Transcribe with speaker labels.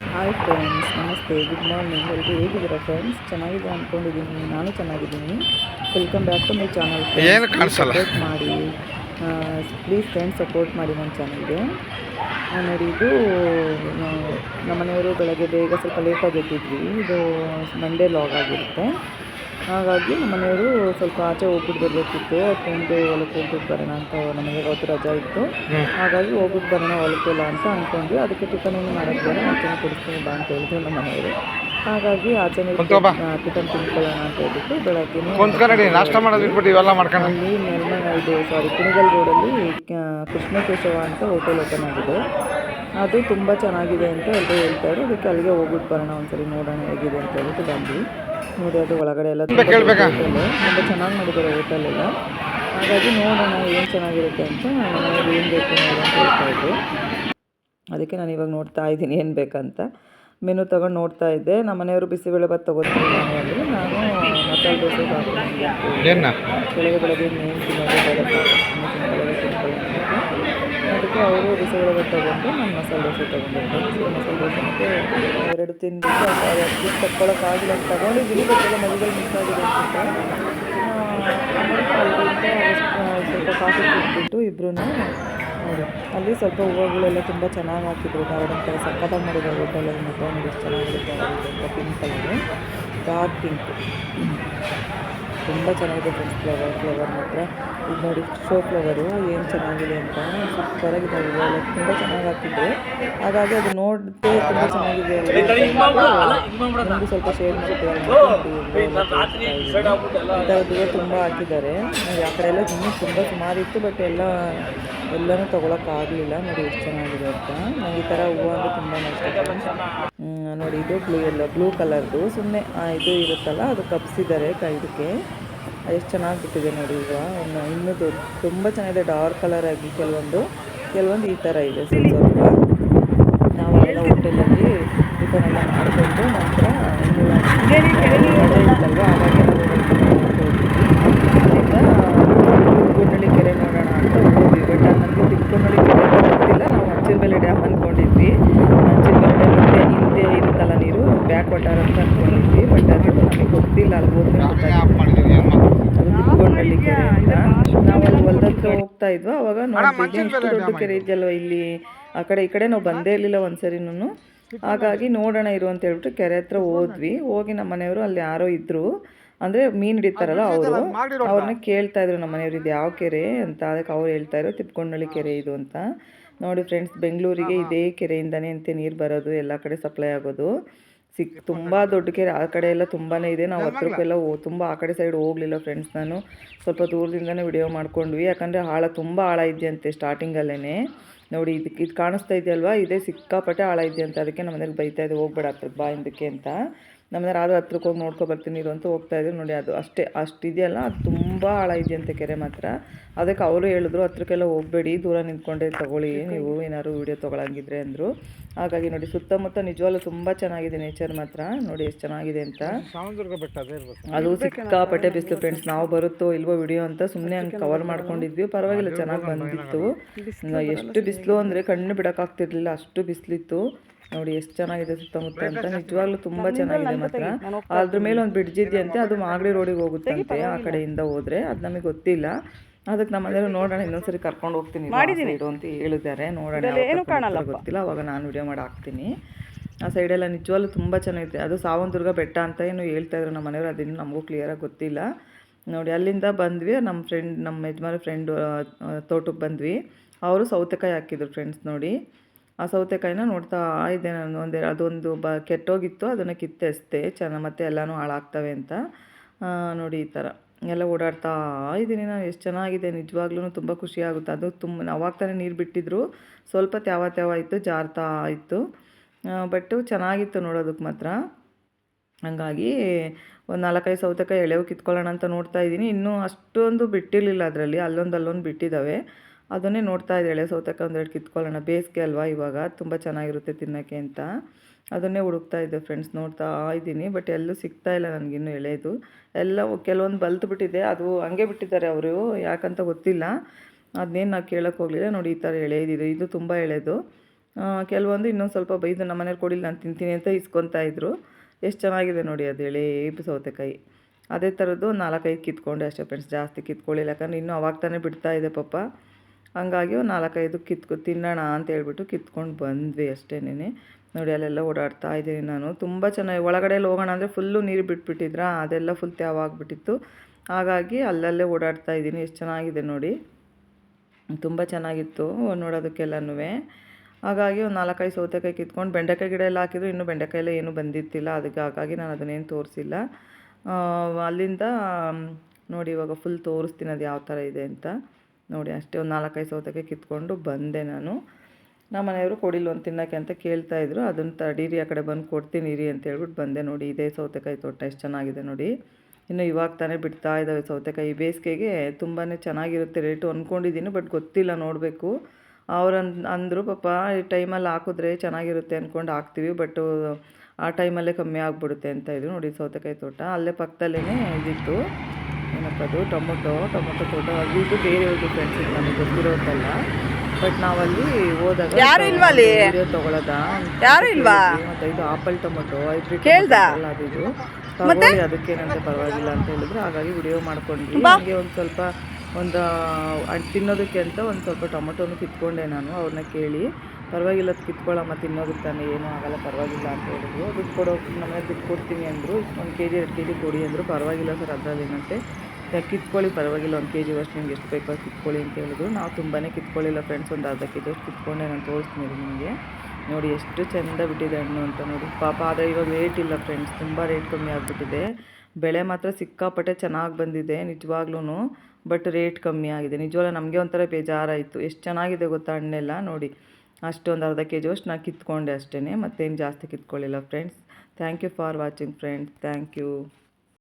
Speaker 1: Hi friends ನಮಸ್ತೆ good morning ಎಲ್ಲರೂ ಹೇಗಿದ್ದೀರಾ ಫ್ರೆಂಡ್ಸ್ ಚೆನ್ನಾಗಿದೆ ಅಂದ್ಕೊಂಡಿದ್ದೀನಿ ನಾನು ಚೆನ್ನಾಗಿದ್ದೀನಿ. Welcome back to my channel. Support ಮಾಡಿ. ಪ್ಲೀಸ್ ಫ್ರೆಂಡ್ಸ್ ಸಪೋರ್ಟ್ ಮಾಡಿ ನನ್ನ ಚಾನಲ್ಗೆ ನೋಡಿ ಇದು ನಮ್ಮನೆಯವರು ಬೆಳಗ್ಗೆ ಬೇಗ ಸ್ವಲ್ಪ ಲೇಟಾಗಿ ಎದ್ದಿದ್ವಿ. ಇದು ಮಂಡೇ ಲಾಗ್ ಆಗಿರುತ್ತೆ. ಹಾಗಾಗಿ ನಮ್ಮನೆಯವರು ಸ್ವಲ್ಪ ಆಚೆ ಹೋಗ್ಬಿಟ್ಟು ಬರಬೇಕಿತ್ತು ಫ್ರೆಂಡು ಹೊಲಕ್ಕೆ ಹೋಗ್ಬಿಟ್ಟು ಬರೋಣ ಅಂತ ನಮಗೆ ಅವತ್ತು ರಜಾ ಇತ್ತು. ಹಾಗಾಗಿ ಹೋಗ್ಬಿಟ್ಟು ಬರೋಣ ಹೊಲಕ್ಕೆಲ್ಲ ಅಂತ ಅಂದ್ಕೊಂಡ್ವಿ ಅದಕ್ಕೆ ಟಿಫನ್ ಏನು ಮಾಡೋಕ್ಕೆ ಬೇಡ ಆಚೆನೇ ಕೊಡಿಸ್ತೀನಿ ಬಾ ಅಂತ ಹೇಳಿದ್ರು ನಮ್ಮ ಮನೆಯವರು ಹಾಗಾಗಿ ಆಚೆನೇ. ಟಿಫನ್ ತಿನ್ಕೊಳ್ಳೋಣ ಅಂತ ಹೇಳ್ಬಿಟ್ಟು ಬೆಳಗ್ಗೆ
Speaker 2: ನಾಷ್ಟ ಮಾಡೋದು ಇವೆಲ್ಲ ಮಾಡ್ಕೊಂಡು
Speaker 1: ಅಲ್ಲಿ ನೆಲಮ ಇದು ಸಾರಿ ಕುಣಿಗಲ್ ರೋಡಲ್ಲಿ ಕೃಷ್ಣ ಕೇಶವ ಅಂತ ಹೋಟೆಲ್ ಓಪನ್ ಆಗಿದೆ. ಅದು ತುಂಬ ಚೆನ್ನಾಗಿದೆ ಅಂತ ಎಲ್ಲರೂ ಹೇಳ್ತಾರೆ ಅದಕ್ಕೆ ಅಲ್ಲಿಗೆ ಹೋಗ್ಬಿಟ್ಟು ಬರೋಣ ಒಂದ್ಸರಿ ನೋಡೋಣ ಹೇಗಿದೆ ಅಂತ ಹೇಳ್ಬಿಟ್ಟು ಬಂದ್ವಿ. ನೋಡಿ ಅದು ಒಳಗಡೆ ಎಲ್ಲ ತುಂಬ ಚೆನ್ನಾಗಿ ಮಾಡಿದ್ದಾರೆ ಹೋಟೆಲ್ ಎಲ್ಲ. ಹಾಗಾಗಿ ನೋಡೋಣ ಏನು ಚೆನ್ನಾಗಿರುತ್ತೆ ಅಂತ ಏನು ಬೇಕು ನೋಡೋಣ ಅಂತ ಹೇಳ್ತಾ ಇದ್ದೆ ಅದಕ್ಕೆ ನಾನು ಇವಾಗ ನೋಡ್ತಾ ಇದ್ದೀನಿ ಏನು ಬೇಕಂತ. ಮೆನು ತಗೊಂಡು ನೋಡ್ತಾ ಇದ್ದೆ ನಮ್ಮ ಮನೆಯವರು ಬಿಸಿಬೇಳೆ ಭಾತ್ ತೊಗೋತೀನಿ ನಾನು ಅಂದರೆ ನಾನು ಮಸಾಲೆ ದೋಸೆ. ಬೆಳಗ್ಗೆ ಬೆಳಗ್ಗೆ ಅಂತ. ಅದಕ್ಕೆ ಅವರು ಬಿಸಿಬೇಳೆ ಭಾತ್ ತೊಗೊಂಡು ನಾನು ಮಸಾಲೆ ದೋಸೆ ತಗೊಂಡಿದ್ದೆ ಮಸಾಲೆ ದೋಸೆ ಮತ್ತು ಎರಡು ತಿಂದ್ಬಿಟ್ಟು ಅದು ತಗೊಳಕ್ಕಾಗಿಲ್ಲ ಅಂತ ತಗೊಂಡಿದ್ದೀನಿ ಗೊತ್ತಿಲ್ಲ ಮದುವೆಗಳು ಮಿಸ್ ಆಗಿದೆ ಅಂತ ಆಮೇಲೆ ಸ್ವಲ್ಪ ಕಾಫಿ ಕುಡಿದ್ಬಿಟ್ಟು ಇಬ್ಬರೂ ನೋಡಿ ಅಲ್ಲಿ ಸ್ವಲ್ಪ ಹೂವುಗಳೆಲ್ಲ ತುಂಬ ಚೆನ್ನಾಗಿ ಹಾಕಿದ್ರು. ಗಾರ್ಡನ್ ಥರ ಸಕ್ಕತ್ತಾಗಿ ಮಾಡಿದ್ದಾರೆ ಹೋಟೆಲ್ ನೋಡಿ ಚೆನ್ನಾಗಿರುತ್ತೆ ಪಿಂಕ್ ಕಲರು ಡಾರ್ಕ್ ಪಿಂಕ್ ತುಂಬ ಚೆನ್ನಾಗಿದೆ ಫ್ರೆಂಡ್ಸ್ ಫ್ಲವರ್ ಫ್ಲವರ್ ಮಾತ್ರ. ಇದು ನೋಡಿ ಶೋ ಫ್ಲವರು ಏನು ಚೆನ್ನಾಗಿದೆ ಅಂತ. ಸೂಪರಾಗಿದೆ ಹೂವೆಲ್ಲ ತುಂಬ ಚೆನ್ನಾಗಿ ಹಾಕಿದ್ರು. ಹಾಗಾಗಿ ಅದು ನೋಡಿದ್ರೆ ತುಂಬ ಚೆನ್ನಾಗಿದೆ ನಮಗೆ ಸ್ವಲ್ಪ ಶೇರ್ ಇಂಥದ್ದು ತುಂಬ ಹಾಕಿದ್ದಾರೆ. ಆ ಕಡೆ ಎಲ್ಲ ಇನ್ನೂ ತುಂಬ ಸುಮಾರು ಇತ್ತು ಬಟ್ ಎಲ್ಲ ಎಲ್ಲನೂ ತೊಗೊಳಕ್ಕಾಗಲಿಲ್ಲ ನೋಡಿ ಎಷ್ಟು ಚೆನ್ನಾಗಿದೆ ಅಂತ. ನಂಗೆ ಈ ಥರ ಹೂವು ಅಂದರೆ ತುಂಬಾ ಇಷ್ಟ. ನೋಡಿ, ಇದು ಬ್ಲೂ ಎಲ್ಲ ಬ್ಲೂ ಕಲರ್ದು ಸುಮ್ಮನೆ ಇದು ಇರುತ್ತಲ್ಲ, ಅದು ಕಪ್ಸಿದ್ದಾರೆ ಇದಕ್ಕೆ. ಎಷ್ಟು ಚೆನ್ನಾಗಿ ಬಿಟ್ಟಿದೆ ನೋಡಿ ಈಗ. ಇನ್ನು, ಇನ್ನೂ ತುಂಬ ಚೆನ್ನಾಗಿದೆ ಡಾರ್ಕ್ ಕಲರ್ ಆಗಿ ಕೆಲವೊಂದು. ಕೆಲವೊಂದು ಈ ಥರ ಇದೆ ಸ್ವಲ್ಪ ಸ್ವಲ್ಪ. ನಾವು ಎಲ್ಲ ಹೋಟೆಲಲ್ಲಿ ಟಿಫನ್ ಎಲ್ಲ ಮಾಡಿಕೊಂಡು ನಂತರ ಇರುತ್ತಲ್ವ ಆವಾಗ ಕೆರೆ ನೋಡೋಣ ಅಂತ ಹೋಗಿ ಬಟ್ ನಮಗೆ ತಿಕ್ಕೊಂಡಳ್ಳಿ ಕೆರೆ ಗೊತ್ತಿಲ್ಲ ನಾವು ಅಚ್ಚಿನಬೆಲೆ ಡ್ಯಾಮ್ ಅಂದ್ಕೊಂಡಿದ್ವಿ ಅಚ್ಚಿನಬೆಲೆ ಡ್ಯಾಮ್ ಹಿಂದೆ ಹಿಂದೆ ಇರುತ್ತಲ್ಲ ನೀರು ಬ್ಯಾಕ್ ವಾಟರ್ ಅಂತ ಅಂದ್ಕೊಂಡಿದ್ವಿ ಬಟ್ ಅದು ನಮಗೆ ಗೊತ್ತಿಲ್ಲ ಅಲ್ಲಿ ಹೋದ್ಮೇಲೆ ಗೊತ್ತಾಗಿತ್ತು ಅದು ತಿಕ್ಕೊಂಡಳ್ಳಿ ಕೆರೆ ಅಂತ ನಾವು ಅಲ್ಲಿ ಹೊಲ್ದ ಹತ್ರ ಹೋಗ್ತಾ ಇದ್ವಾ. ಅವಾಗ ನೋಡ್ತಿದ್ವಿ ಇಷ್ಟು ದೊಡ್ಡ ಕೆರೆ ಇದೆಯಲ್ವ ಇಲ್ಲಿ? ಆ ಕಡೆ ಈ ಕಡೆ ನಾವು ಬಂದೇ ಇರಲಿಲ್ಲ ಒಂದ್ಸರಿನೂ ಹಾಗಾಗಿ ನೋಡೋಣ ಇರು ಅಂತ ಹೇಳ್ಬಿಟ್ಟು ಕೆರೆ ಹತ್ರ ಹೋದ್ವಿ. ಹೋಗಿ ನಮ್ಮ ಮನೆಯವರು ಅಲ್ಲಿ ಯಾರೋ ಇದ್ರು. ಅಂದ್ರೆ ಮೀನ್ ಹಿಡಿತಾರಲ್ಲ ಅವರು. ಅವ್ರನ್ನ ಕೇಳ್ತಾ ಇದ್ರು ನಮ್ಮ ಮನೆಯವ್ರು ಇದು ಯಾವ ಕೆರೆ ಅಂತ? ಅದಕ್ಕೆ ಅವ್ರು ಹೇಳ್ತಾ ಇದ್ರು ತಿಪ್ಕೊಂಡಳ್ಳಿ ಕೆರೆ ಇದು ಅಂತ. ನೋಡಿ ಫ್ರೆಂಡ್ಸ್ ಬೆಂಗಳೂರಿಗೆ ಇದೇ ಕೆರೆಯಿಂದನೇ ಅಂತೆ ನೀರು ಬರೋದು ಎಲ್ಲ ಕಡೆ ಸಪ್ಲೈ ಆಗೋದು. ಸಿಕ್ ತುಂಬ ದೊಡ್ಡ ಕೆರೆ ಆ ಕಡೆ ಎಲ್ಲ ತುಂಬಾ ಇದೆ. ನಾವು ಹತ್ರಕ್ಕೆಲ್ಲ ತುಂಬ ಆ ಕಡೆ ಸೈಡ್ ಹೋಗಲಿಲ್ಲ ಫ್ರೆಂಡ್ಸ್ ನಾನು. ಸ್ವಲ್ಪ ದೂರದಿಂದನೇ ವಿಡಿಯೋ ಮಾಡ್ಕೊಂಡ್ವಿ. ಯಾಕಂದರೆ ಆಳ ತುಂಬ ಆಳ ಇದೆಯಂತೆ ಸ್ಟಾರ್ಟಿಂಗಲ್ಲೇ ನೋಡಿ ಇದಕ್ಕೆ ಇದು ಕಾಣಿಸ್ತಾ ಇದೆಯಲ್ವಾ? ಇದೇ ಸಿಕ್ಕಾಪಟ್ಟೆ ಆಳ ಇದೆಯಂತೆ. ಅದಕ್ಕೆ ನಮ್ಮ ಬೈತಾ ಇದೆ ಹೋಗ್ಬೇಡ ಬಾ ಹಿಂದಕ್ಕೆ ಅಂತ. ನಮ್ಮನೆ ಅದು ಹತ್ರಕ್ಕೆ ಹೋಗಿ ನೋಡ್ಕೊ ಬರ್ತೀನಿ ಇರು ಅಂತ ಹೋಗ್ತಾ ಇದ್ರು. ನೋಡಿ ಅದು ಅಷ್ಟೇ ಅಷ್ಟು ಇದೆಯಲ್ಲ ಅದು ತುಂಬ ಆಳ ಇದೆಯಂತೆ ಕೆರೆ ಮಾತ್ರ. ಅದಕ್ಕೆ ಅವರು ಹೇಳಿದ್ರು ಹತ್ರಕ್ಕೆಲ್ಲ ಹೋಗಬೇಡಿ ದೂರ ನಿಂತ್ಕೊಂಡೇ ತಗೊಳ್ಳಿ ನೀವು ಏನಾದ್ರು ವೀಡಿಯೋ ತೊಗೊಳಂಗಿದ್ರೆ ಅಂದರು. ಹಾಗಾಗಿ ನೋಡಿ ಸುತ್ತಮುತ್ತ ನಿಜವಾಗ್ಲೂ ತುಂಬ ಚೆನ್ನಾಗಿದೆ ನೇಚರ್ ಮಾತ್ರ. ನೋಡಿ ಎಷ್ಟು ಚೆನ್ನಾಗಿದೆ ಅಂತ.
Speaker 2: ಅದೇ
Speaker 1: ಸಿಕ್ಕಾಪಟ್ಟೆ ಬಿಸಿಲು ಫ್ರೆಂಡ್ಸ್ ನಾವು ಬರುತ್ತೋ ಇಲ್ವೋ ವಿಡಿಯೋ ಅಂತ ಸುಮ್ಮನೆ ಹಂಗೆ ಕವರ್ ಮಾಡ್ಕೊಂಡಿದ್ವಿ. ಪರವಾಗಿಲ್ಲ ಚೆನ್ನಾಗಿ ಬಂದಿತ್ತು. ಎಷ್ಟು ಬಿಸಿಲು ಅಂದರೆ ಕಣ್ಣು ಬಿಡೋಕ್ಕಾಗ್ತಿರ್ಲಿಲ್ಲ ಅಷ್ಟು ಬಿಸಿಲಿತ್ತು. ನೋಡಿ ಎಷ್ಟು ಚೆನ್ನಾಗಿದೆ ಸುತ್ತಮುತ್ತ ಅಂತ. ನಿಜವಾಗ್ಲೂ ತುಂಬಾ ಚೆನ್ನಾಗಿದೆ ಮಾತ್ರ. ಅದ್ರ ಮೇಲೆ ಒಂದು ಬ್ರಿಡ್ಜ್ ಇದೆಯಂತೆ. ಅದು ಮಾಗಡಿ ರೋಡಿಗೆ ಹೋಗುತ್ತಂತೆ ಆ ಕಡೆಯಿಂದ ಹೋದ್ರೆ. ಅದು ನಮಗೆ ಗೊತ್ತಿಲ್ಲ. ಅದಕ್ಕೆ ನಮ್ಮ ಮನೆಯವರು ನೋಡೋಣ ಇನ್ನೊಂದ್ಸರಿ ಕರ್ಕೊಂಡು ಹೋಗ್ತೀನಿ ಇಡು ಅಂತ ಹೇಳಿದ್ದಾರೆ. ನೋಡೋಣ ಗೊತ್ತಿಲ್ಲ. ಅವಾಗ ನಾನು ವಿಡಿಯೋ ಮಾಡಿ ಹಾಕ್ತೀನಿ. ಆ ಸೈಡೆಲ್ಲ ನಿಜವಾಗ್ಲೂ ತುಂಬ ಚೆನ್ನಾಗಿದೆ. ಅದು ಸಾವಂತುರ್ಗ ಬೆಟ್ಟ ಅಂತ ಏನು ಹೇಳ್ತಾ ಇದ್ರು ನಮ್ಮ ಮನೆಯವರು. ಅದಿನ್ನು ನಮಗೂ ಕ್ಲಿಯರಾಗಿ ಗೊತ್ತಿಲ್ಲ. ನೋಡಿ ಅಲ್ಲಿಂದ ಬಂದ್ವಿ. ನಮ್ಮ ಫ್ರೆಂಡ್ ನಮ್ಮ ಯಜಮಾನ ಫ್ರೆಂಡ್ ತೋಟಕ್ಕೆ ಬಂದ್ವಿ. ಅವರು ಸೌತೆಕಾಯಿ ಹಾಕಿದ್ರು ಫ್ರೆಂಡ್ಸ್ ನೋಡಿ. ಆ ಸೌತೆಕಾಯಿನ ನೋಡ್ತಾ ಇದ್ದೆ ನಾನು. ಒಂದೇ ಅದೊಂದು ಬ ಕೆಟ್ಟೋಗಿತ್ತು, ಅದನ್ನು ಕಿತ್ತೆಸ್ತೆ ಚೆನ್ನ ಮತ್ತೆ ಎಲ್ಲನೂ ಹಾಳಾಗ್ತವೆ ಅಂತ. ನೋಡಿ ಈ ಥರ ಎಲ್ಲ ಓಡಾಡ್ತಾ ಇದ್ದೀನಿ ನಾನು. ಎಷ್ಟು ಚೆನ್ನಾಗಿದೆ ನಿಜವಾಗ್ಲೂ ತುಂಬ ಖುಷಿ ಆಗುತ್ತೆ. ಅದು ತುಂಬ ತಾನೇ ನೀರು ಬಿಟ್ಟಿದ್ರು. ಸ್ವಲ್ಪ ತ್ಯಾವ ತ್ಯಾವ ಇತ್ತು, ಜಾರ್ತಾ ಇತ್ತು. ಬಟ್ಟು ಚೆನ್ನಾಗಿತ್ತು ನೋಡೋದಕ್ಕೆ ಮಾತ್ರ. ಹಂಗಾಗಿ ಒಂದು ನಾಲ್ಕೈದು ಸೌತೆಕಾಯಿ ಎಳೆವು ಕಿತ್ಕೊಳ್ಳೋಣ ಅಂತ ನೋಡ್ತಾ ಇದ್ದೀನಿ. ಇನ್ನೂ ಅಷ್ಟೊಂದು ಬಿಟ್ಟಿರಲಿಲ್ಲ ಅದರಲ್ಲಿ. ಅಲ್ಲೊಂದು ಅಲ್ಲೊಂದು ಬಿಟ್ಟಿದ್ದಾವೆ ಅದನ್ನೇ ನೋಡ್ತಾ ಇದ್ದೆ ಎಳೆ ಸೌತೆಕಾಯಿ ಒಂದೆರಡು ಕಿತ್ಕೊಳ್ಳೋಣ. ಬೇಸಿಗೆ ಅಲ್ವಾ ಇವಾಗ, ತುಂಬ ಚೆನ್ನಾಗಿರುತ್ತೆ ತಿನ್ನೋಕ್ಕೆ ಅಂತ. ಅದನ್ನೇ ಹುಡುಕ್ತಾ ಇದ್ದೆ ಫ್ರೆಂಡ್ಸ್ ನೋಡ್ತಾ ಇದ್ದೀನಿ ಬಟ್ ಎಲ್ಲೂ ಸಿಗ್ತಾ ಇಲ್ಲ ನನಗಿನ್ನೂ ಎಳೆದು. ಎಲ್ಲ ಕೆಲವೊಂದು ಬಲ್ತು ಬಿಟ್ಟಿದೆ ಅದು ಹಂಗೆ ಬಿಟ್ಟಿದ್ದಾರೆ ಅವರು, ಯಾಕಂತ ಗೊತ್ತಿಲ್ಲ. ಅದನ್ನೇನು ನಾವು ಕೇಳೋಕ್ಕೆ ಹೋಗಲಿಲ್ಲ, ನೋಡಿ ಈ ಥರ ಎಳೆದಿದೆ, ಇದು ತುಂಬ ಎಳೆದು. ಕೆಲವೊಂದು ಇನ್ನೊಂದು ಸ್ವಲ್ಪ ಬೈದು, ನಮ್ಮ ಮನೇಲಿ ಕೊಡಿಲ್ಲ ನಾನು ತಿಂತೀನಿ ಅಂತ ಇಸ್ಕೊತಾ ಇದ್ರು. ಎಷ್ಟು ಚೆನ್ನಾಗಿದೆ ನೋಡಿ ಅದು ಎಳೆ, ಸೌತೆಕಾಯಿ. ಅದೇ ಥರದ್ದು ನಾಲ್ಕೈದು ಕಿತ್ಕೊಂಡೆ ಅಷ್ಟೇ ಫ್ರೆಂಡ್ಸ್ ಜಾಸ್ತಿ ಕಿತ್ಕೊಳ್ಳಿಲ್ಲ, ಯಾಕಂದ್ರೆ ಇನ್ನೂ ಅವಾಗ ತಾನೇ ಬಿಡ್ತಾ ಇದೆ ಪಾಪ. ಹಂಗಾಗಿ ಒಂದು ನಾಲ್ಕೈದು ಕಿತ್ಕೊ ತಿನ್ನೋಣ ಅಂತ ಹೇಳ್ಬಿಟ್ಟು ಕಿತ್ಕೊಂಡು ಬಂದ್ವಿ ಅಷ್ಟೇನೆ ನೋಡಿ, ಅಲ್ಲೆಲ್ಲ ಓಡಾಡ್ತಾ ಇದ್ದೀನಿ ನಾನು. ತುಂಬ ಚೆನ್ನಾಗಿ ಒಳಗಡೆ ಎಲ್ಲ ಹೋಗೋಣ ಅಂದರೆ ಫುಲ್ಲು ನೀರು ಬಿಟ್ಬಿಟ್ಟಿದ್ರ, ಅದೆಲ್ಲ ಫುಲ್ ತ್ಯಾವಾಗ್ಬಿಟ್ಟಿತ್ತು ಹಾಗಾಗಿ ಅಲ್ಲಲ್ಲೇ ಓಡಾಡ್ತಾ ಇದ್ದೀನಿ. ಎಷ್ಟು ಚೆನ್ನಾಗಿದೆ ನೋಡಿ. ತುಂಬ ಚೆನ್ನಾಗಿತ್ತು ನೋಡೋದಕ್ಕೆಲ್ಲನೂ ಹಾಗಾಗಿ ಒಂದು ನಾಲ್ಕೈದು ಸೌತೆಕಾಯಿ ಕಿತ್ಕೊಂಡು ಬೆಂಡೆಕಾಯಿ ಗಿಡ ಎಲ್ಲ ಹಾಕಿದ್ರು, ಇನ್ನೂ ಬೆಂಡೆಕಾಯಿಲ್ಲ ಏನೂ ಬಂದಿತ್ತಿಲ್ಲ. ಅದಕ್ಕೆ ಹಾಗಾಗಿ ನಾನು ಅದನ್ನೇನು ತೋರಿಸಿಲ್ಲ. ಅಲ್ಲಿಂದ, ನೋಡಿ, ಇವಾಗ ಫುಲ್ ತೋರಿಸ್ತೀನಿ ಅದು ಯಾವ ಥರ ಇದೆ ಅಂತ. ನೋಡಿ, ಅಷ್ಟೇ ಒಂದು ನಾಲ್ಕೈದು ಸೌತೆಕಾಯಿ ಕಿತ್ಕೊಂಡು ಬಂದೆ ನಾನು. ನಮ್ಮ ಮನೆಯವರು ಕೊಡಿಲ್ಲ ಒಂದು ತಿನ್ನೋಕ್ಕೆ ಅಂತ ಕೇಳ್ತಾ ಇದ್ರು. ಅದನ್ನು ತಡೀರಿ ಆ ಕಡೆ ಬಂದು ಕೊಡ್ತೀನಿ, ಇರಿ ಅಂತ ಹೇಳ್ಬಿಟ್ಟು ಬಂದೆ ನೋಡಿ. ಇದೇ ಸೌತೆಕಾಯಿ ತೋಟ, ಎಷ್ಟು ಚೆನ್ನಾಗಿದೆ ನೋಡಿ. ಇನ್ನು ಇವಾಗ ತಾನೇ ಬಿಡ್ತಾ ಇದ್ದಾವೆ ಸೌತೆಕಾಯಿ. ಬೇಸಿಗೆಗೆ ತುಂಬಾ ಚೆನ್ನಾಗಿರುತ್ತೆ ರೇಟು ಅಂದ್ಕೊಂಡಿದ್ದೀನಿ ಬಟ್ ಗೊತ್ತಿಲ್ಲ ನೋಡಬೇಕು. ಅವ್ರು ಅನ್ ಅಂದರು ಪಾಪ ಈ ಟೈಮಲ್ಲಿ ಹಾಕಿದ್ರೆ ಚೆನ್ನಾಗಿರುತ್ತೆ ಅಂದ್ಕೊಂಡು ಹಾಕ್ತೀವಿ, ಬಟ್ ಆ ಟೈಮಲ್ಲೇ ಕಮ್ಮಿ ಆಗಿಬಿಡುತ್ತೆ ಅಂತ ಇದ್ರು ನೋಡಿ ಸೌತೆಕಾಯಿ ತೋಟ. ಅಲ್ಲೇ ಪಕ್ಕದಲ್ಲೇ ಇದಿತ್ತು. ಅದು ಟೊಮೊಟೊ ಟೊಮೊಟೊ ತೋಟ. ಅಲ್ಲಿ ಇದು ಬೇರೆಯವ್ರದ್ದು ಫ್ರೆಂಡ್ಸ್ ನಮಗೆ ಗೊತ್ತಿರೋದಲ್ಲ. ಬಟ್ ನಾವಲ್ಲಿ ಹೋದಾಗ
Speaker 3: ಯಾರು ಇಲ್ವಾ ಅಲ್ಲಿ?
Speaker 1: ತಗೊಳ್ಳೋದಾ
Speaker 3: ಯಾರು ಇಲ್ವಾ?
Speaker 1: ಮತ್ತೆ ಇದು ಆಪಲ್ ಟೊಮೊಟೊ ಐದು
Speaker 3: ಕೇಳ್ದ?
Speaker 1: ಅಲ್ಲ ಅದು ಇದು. ತಗೊಳ್ಳಿ ಅದಕ್ಕೇನಂತೆ ಪರವಾಗಿಲ್ಲ ಅಂತ ಹೇಳಿದ್ರು. ಹಾಗಾಗಿ ವಿಡಿಯೋ ಮಾಡ್ಕೊಂಡ್ವಿ. ಹಾಗೆ ಒಂದು ಸ್ವಲ್ಪ ಒಂದು ತಿನ್ನೋದಕ್ಕೆ ಅಂತ ಒಂದು ಸ್ವಲ್ಪ ಟೊಮೊಟೊನು ಕಿತ್ಕೊಂಡೆ ನಾನು. ಅವ್ರನ್ನ ಕೇಳಿ ಪರವಾಗಿಲ್ಲ ಅದ್ ಕಿತ್ಕೊಳ್ಳಮ್ಮ ತಿನ್ನೋದಕ್ಕೆ ತಾನೇ ಏನೂ ಆಗಲ್ಲ ಪರವಾಗಿಲ್ಲ ಅಂತ ಹೇಳಿದ್ರು. ದುಡ್ಡು ಕೊಡೋ ನಮ್ಮನೆ ದುಡ್ಡು ಕೊಡ್ತೀನಿ ಅಂದರು ಒಂದು ಕೆ ಜಿ ಎರಡು ಕೆ ಜಿ ಕೊಡಿ ಅಂದರು ಪರವಾಗಿಲ್ಲ ಸರ್ ಅದರಲ್ಲಿ ಏನಂತೆ? ಯಾಕೆ ಕಿತ್ಕೊಳ್ಳಿ, ಪರವಾಗಿಲ್ಲ, ಒಂದು ಕೆ ಜಿ ಅಷ್ಟು, ನಿಮ್ಗೆ ಎಷ್ಟು ಬೇಕೋ ಕಿತ್ಕೊಳ್ಳಿ ಅಂತ ಹೇಳಿದ್ರು. ನಾವು ತುಂಬಾ ಕಿತ್ಕೊಳ್ಳಿಲ್ಲ ಫ್ರೆಂಡ್ಸ್ ಒಂದು ಅರ್ಧ ಕೆ ಜಿ ಅಷ್ಟು ಕಿತ್ಕೊಂಡೆ, ನಾನು ತೋರಿಸ್ತೀನಿ ನಿಮಗೆ. ನೋಡಿ, ಎಷ್ಟು ಚೆಂದ ಬಿಟ್ಟಿದೆ ಹಣ್ಣು ಅಂತ ನೋಡಿ. ಪಾಪ, ಆದರೆ ಇವಾಗ ರೇಟ್ ಇಲ್ಲ ಫ್ರೆಂಡ್ಸ್ ತುಂಬ ರೇಟ್ ಕಮ್ಮಿ ಆಗಿಬಿಟ್ಟಿದೆ. ಬೆಳೆ ಮಾತ್ರ ಸಿಕ್ಕಾಪಟ್ಟೆ ಚೆನ್ನಾಗಿ ಬಂದಿದೆ ನಿಜವಾಗ್ಲೂ ಬಟ್ ರೇಟ್ ಕಮ್ಮಿ ಆಗಿದೆ. ನಿಜವಾಗ್ಲೂ ನಮಗೆ ಒಂಥರ ಬೇಜಾರಾಯಿತು. ಎಷ್ಟು ಚೆನ್ನಾಗಿದೆ ಗೊತ್ತಾ ಹಣ್ಣೆಲ್ಲ? ನೋಡಿ, ಅಷ್ಟೊಂದು ಅರ್ಧ ಕೆ ಜಿ ಅಷ್ಟು ನಾನು ಕಿತ್ಕೊಂಡೆ ಅಷ್ಟೇ ಮತ್ತೇನು ಜಾಸ್ತಿ ಕಿತ್ಕೊಳ್ಳಿಲ್ಲ friends thank you for watching friends thank you